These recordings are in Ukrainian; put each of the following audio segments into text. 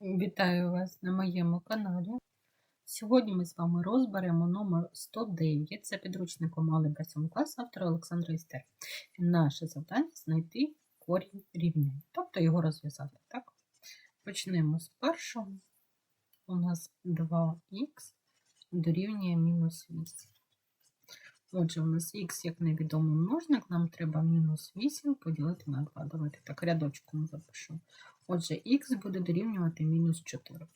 Вітаю вас на моєму каналі. Сьогодні ми з вами розберемо номер 109. Це підручником Алgebra 7 класу автора Олександра Істер. Наше завдання знайти корінь рівня, тобто його розв'язати. Так? Почнемо з першого. У нас 2х дорівнює мінус 8. Отже, у нас х як невідомий множник, нам треба мінус 8 поділити на 2. Давайте так рядочком запишу. Отже, х буде дорівнювати мінус 4.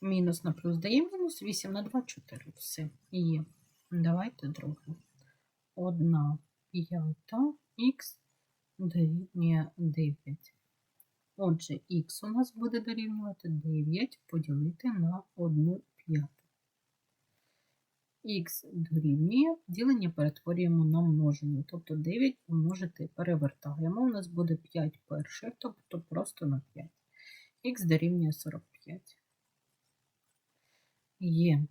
Мінус на плюс дає мінус 8 на 2 4. Все, є. Давайте друге. 1 п'ята х дорівнює 9. Отже, х у нас буде дорівнювати 9 поділити на 1 п'яту. Х дорівнює, ділення перетворюємо на множення, тобто 9 помножити перевертаємо. У нас буде 5 перших, тобто просто на 5. Х дорівнює 45. Є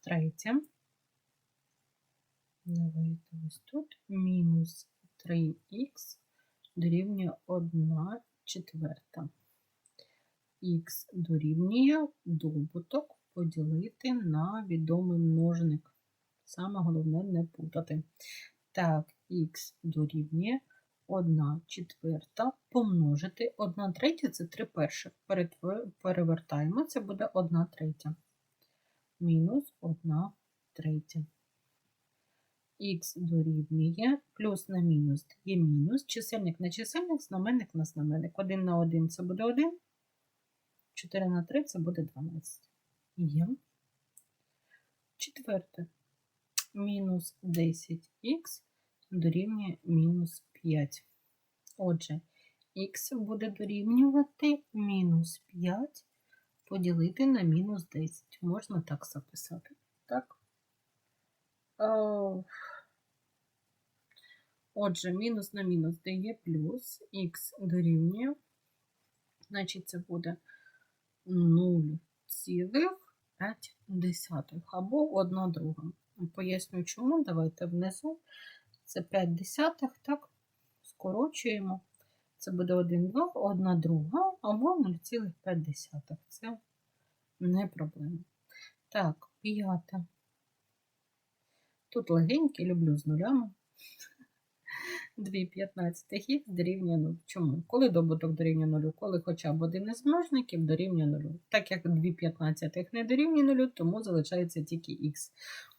третє. Давайте ось тут мінус 3х дорівнює 1 четверта. Х дорівнює добуток поділити на відомий множник. Саме головне не путати. Так, х дорівнює 1 четверта помножити 1 третя це 3 перших. Перевертаємо, це буде 1 третя. Мінус 1 третя. Х дорівнює плюс на мінус є мінус. Чисельник на чисельник, знаменник на знаменник. 1 на 1 це буде 1. 4 на 3 це буде 12. Є. Четверте. Мінус 10х дорівнює мінус 5. Отже, х буде дорівнювати мінус 5 поділити на мінус 10. Можна так записати. Так? Отже, мінус на мінус дає плюс, х дорівнює, значить, це буде 0,5 або 1 друга. Поясню, чому. Давайте внизу. Це 5 десятих, так, скорочуємо. Це буде 1, 2, 1 друга або 0,5. Це не проблема. Так, п'яте. Тут легеньке, люблю з нулями. 2 15 х дорівнює 0. Чому? Коли добуток дорівнює 0, коли хоча б один із множників дорівнює 0. Так як 2 15 не дорівнює 0, тому залишається тільки х.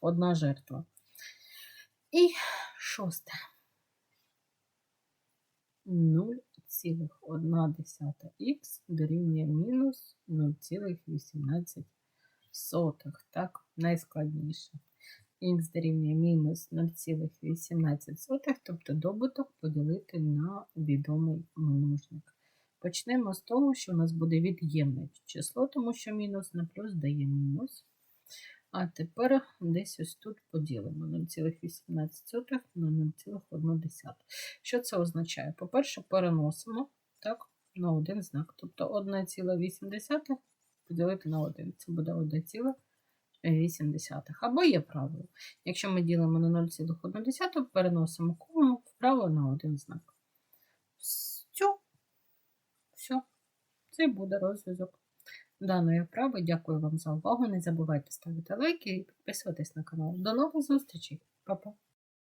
Одна жертва. І шосте. 0,1х дорівнює мінус 0,18. Так, найскладніше х дорівнює мінус 0,18, тобто добуток поділити на відомий множник. Почнемо з того, що у нас буде від'ємне число, тому що мінус на плюс дає мінус. А тепер десь ось тут поділимо 0,18 на 0,1. Що це означає? По-перше, переносимо так, на один знак. Тобто 1,8 поділити на 1. Це буде 1,8. 8. Або є правило. Якщо ми ділимо на 0,1, переносимо кому вправо на один знак. Все. Все. Це буде розв'язок даної вправи. Дякую вам за увагу. Не забувайте ставити лайки і підписуватись на канал. До нових зустрічей. Па-па!